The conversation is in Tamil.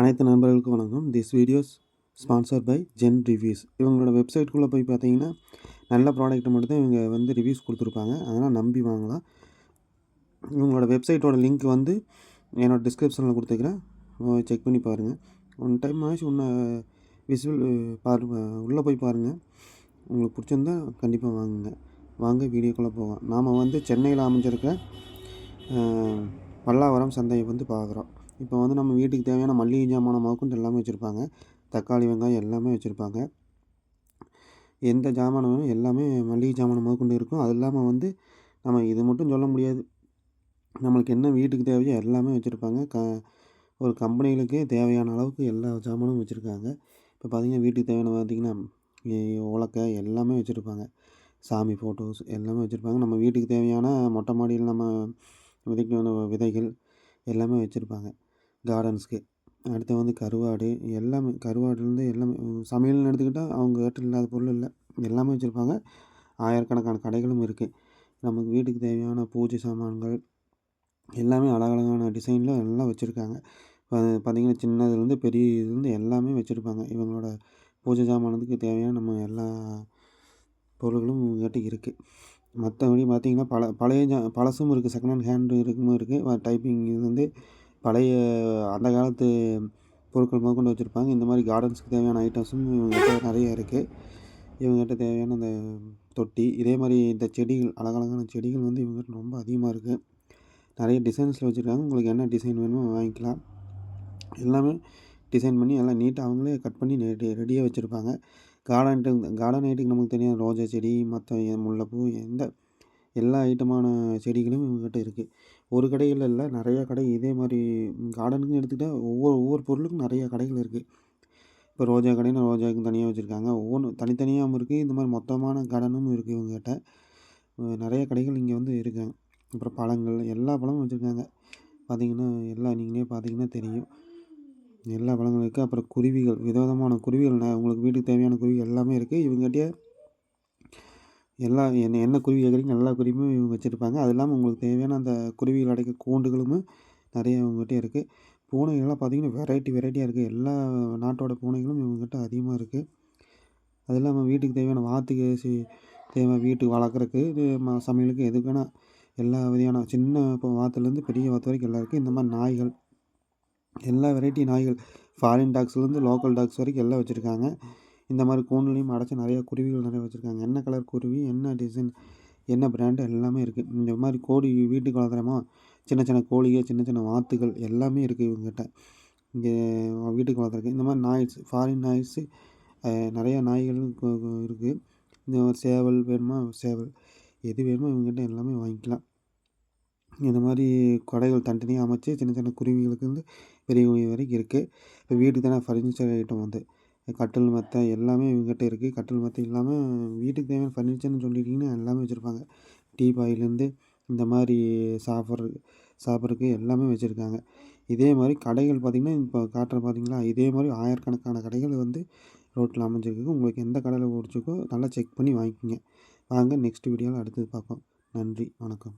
அனைத்து நண்பர்களுக்கும் வணக்கம். This videos sponsor by Zen reviews இவங்களோட வெப்சைட்குள்ளே போய் பார்த்தீங்கன்னா நல்ல ப்ராடக்ட்டை மட்டும் தான் இவங்க வந்து ரிவ்யூஸ் கொடுத்துருப்பாங்க. அதனால் நம்பி வாங்கலாம். இவங்களோட வெப்சைட்டோட லிங்க் வந்து என்னோடய டிஸ்கிரிப்ஷனில் கொடுத்துக்கிறேன். செக் பண்ணி பாருங்கள் ஒன் டைம் ஆச்சு ஒன்று விசுவல் பாரு உள்ளே போய் பாருங்கள் உங்களுக்கு பிடிச்சிருந்தா கண்டிப்பாக வாங்குங்க. வாங்க வீடியோக்குள்ளே போவோம் நாம் வந்து சென்னையில் அமைஞ்சிருக்க பல்லாவரம் சந்தையை வந்து பார்க்குறோம். இப்போ வந்து நம்ம வீட்டுக்கு தேவையான மல்லிகை ஜாமான முதற்கொண்டு எல்லாமே வச்சுருப்பாங்க. தக்காளி வெங்காயம் எல்லாமே வச்சுருப்பாங்க. எந்த ஜாமான் வேணும் எல்லாமே மளிகை ஜாமான் முதற்கொண்டு இருக்கும். அது இல்லாமல் வந்து நம்ம இது மட்டும் சொல்ல முடியாது. நம்மளுக்கு என்ன வீட்டுக்கு தேவையோ எல்லாமே வச்சுருப்பாங்க. க ஒரு கம்பெனிகளுக்கே தேவையான அளவுக்கு எல்லா ஜாமானும் வச்சுருக்காங்க. இப்போ பார்த்திங்கன்னா வீட்டுக்கு தேவையான பார்த்திங்கன்னா உலக்கை எல்லாமே வச்சுருப்பாங்க. சாமி ஃபோட்டோஸ் எல்லாமே வச்சுருப்பாங்க. நம்ம வீட்டுக்கு தேவையான மொட்டை மாடியில் நம்ம விதைக்க விதைகள் எல்லாமே வச்சுருப்பாங்க. கார்டன்ஸ்க்கு அடுத்து வந்து கருவாடு. எல்லாமே கருவாடுலேருந்து எல்லாமே சமையல்னு எடுத்துக்கிட்டால் அவங்க கிட்ட இல்லாத பொருள் இல்லை. எல்லாமே வச்சுருப்பாங்க. ஆயிரக்கணக்கான கடைகளும் இருக்குது நமக்கு வீட்டுக்கு தேவையான பூஜை சாமான்கள் எல்லாமே அழகழகான டிசைனில் எல்லாம் வச்சுருக்காங்க. பார்த்திங்கன்னா சின்னதுலேருந்து பெரிய இதுலேருந்து எல்லாமே வச்சுருப்பாங்க. இவங்களோட பூஜை சாமானத்துக்கு தேவையான நம்ம எல்லா பொருள்களும் இவங்ககிட்ட இருக்குது மற்றபடி பார்த்திங்கன்னா பல பழைய ஜா பழசும் இருக்குது செகண்ட் ஹேண்ட் ஹேண்டு இருக்குமும் இருக்குது டைப்பிங் இது வந்து பழைய அந்த காலத்து பொருட்கள் கொண்டு வச்சுருப்பாங்க. இந்த மாதிரி கார்டன்ஸுக்கு தேவையான ஐட்டம்ஸும் இவங்ககிட்ட நிறைய இருக்குது இவங்ககிட்ட தேவையான அந்த தொட்டி இதே மாதிரி இந்த செடிகள் அழகழகான செடிகள் வந்து இவங்ககிட்ட ரொம்ப அதிகமாக இருக்குது நிறைய டிசைன்ஸில் வச்சுருக்காங்க. உங்களுக்கு என்ன டிசைன் வேணுமோ வாங்கிக்கலாம். எல்லாமே டிசைன் பண்ணி எல்லாம் நீட்டாக அவங்களே கட் பண்ணி ரெடி ரெடியாக வச்சுருப்பாங்க. கார்டன்ட்டு கார்டன் ஐட்டுக்கு நமக்கு தெரியும் ரோஜா செடி மற்ற முல்லைப்பூ எந்த எல்லா ஐட்டமான செடிகளும் இவங்ககிட்ட இருக்குது ஒரு கடையில் இல்லை நிறையா கடை இதே மாதிரி கார்டனுக்குன்னு எடுத்துக்கிட்டால் ஒவ்வொரு ஒவ்வொரு பொருளுக்கும் நிறையா கடைகள் இருக்குது இப்போ ரோஜா கடைன்னு ரோஜாவுக்கு தனியாக வச்சுருக்காங்க. ஒவ்வொன்றும் தனித்தனியாகவும் இருக்குது இந்த மாதிரி மொத்தமான கார்டனும் இருக்குது இவங்ககிட்ட. நிறைய கடைகள் இங்கே வந்து இருக்காங்க. அப்புறம் பழங்கள் எல்லா பழமும் வச்சுருக்காங்க. பார்த்திங்கன்னா எல்லாம் நீங்களே பார்த்தீங்கன்னா தெரியும். எல்லா பழங்களும் இருக்குது அப்புறம் குருவிகள் விதவிதமான குருவிகள் உங்களுக்கு வீட்டுக்கு தேவையான குருவிகள் எல்லாமே இருக்குது இவங்ககிட்டயே எல்லா என்ன என்ன குருவி கேட்குறீங்க எல்லா குருவியும் இவங்க வச்சுருப்பாங்க. அது இல்லாமல் உங்களுக்கு தேவையான அந்த குருவிகள் அடைக்க கூண்டுகளும் நிறைய இவங்ககிட்ட இருக்குது பூனைகள்லாம் பார்த்திங்கன்னா வெரைட்டி வெரைட்டியாக இருக்குது எல்லா நாட்டோட பூனைகளும் இவங்ககிட்ட அதிகமாக இருக்குது அது இல்லாமல் வீட்டுக்கு தேவையான வாத்துக்கு சி தேவை வீட்டுக்கு வளர்க்குறக்கு இது ம சமையலுக்கு எதுக்குன்னா எல்லா விதையான சின்ன இப்போ வாத்துலேருந்து பெரிய வாத்து வரைக்கும் எல்லாம் இருக்குது இந்த மாதிரி நாய்கள் எல்லா வெரைட்டி நாய்கள் ஃபாரின் டாக்ஸ்லேருந்து லோக்கல் டாக்ஸ் வரைக்கும் எல்லாம் வச்சுருக்காங்க. இந்த மாதிரி கூண்டுலேயும் அடைச்சி நிறையா குருவிகள் நிறைய வச்சுருக்காங்க. என்ன கலர் குருவி என்ன டிசைன் என்ன பிராண்டு எல்லாமே இருக்குது இந்த மாதிரி கோழி வீட்டுக்கு வளர்த்துறோமா சின்ன சின்ன கோழிகள் சின்ன சின்ன வாத்துகள் எல்லாமே இருக்குது இவங்ககிட்ட. இங்கே வீட்டுக்கு வளர்த்துருக்கு இந்த மாதிரி நாய்ஸ் ஃபாரின் நாய்ஸு நிறையா நாய்கள் இருக்குது இந்த மாதிரி சேவல் வேணுமா? சேவல். எது வேணுமோ இவங்ககிட்ட எல்லாமே வாங்கிக்கலாம். இந்த மாதிரி கடைகள் தனித்தனியாக அமைச்சு சின்ன சின்ன குருவிகளுக்கு வந்து பெரிய குருவி வரைக்கும் இருக்குது இப்போ வீட்டுக்கு தானே ஃபர்னிச்சர் ஐட்டம் வந்து. கட்டில் மெத்தை எல்லாமே இவங்ககிட்ட இருக்குது கட்டில் மெத்தை இல்லாமல் வீட்டுக்கு தேவையான ஃபர்னிச்சர்னு சொல்லிட்டிங்கன்னா எல்லாமே வச்சுருப்பாங்க. டீபாயிலேருந்து இந்த மாதிரி சாப்பிட்ற சாப்பிட்றதுக்கு எல்லாமே வச்சுருக்காங்க. இதே மாதிரி கடைகள் பார்த்திங்கன்னா இப்போ காட்டுற பார்த்திங்களா இதே மாதிரி ஆயிரக்கணக்கான கடைகள் வந்து ரோட்டில் அமைஞ்சிருக்கு உங்களுக்கு எந்த கடையில் பிடிச்சிக்கோ நல்லா செக் பண்ணி வாங்கிக்கோங்க. வாங்க நெக்ஸ்ட் வீடியோவில் அடுத்தது பார்ப்போம். நன்றி வணக்கம்.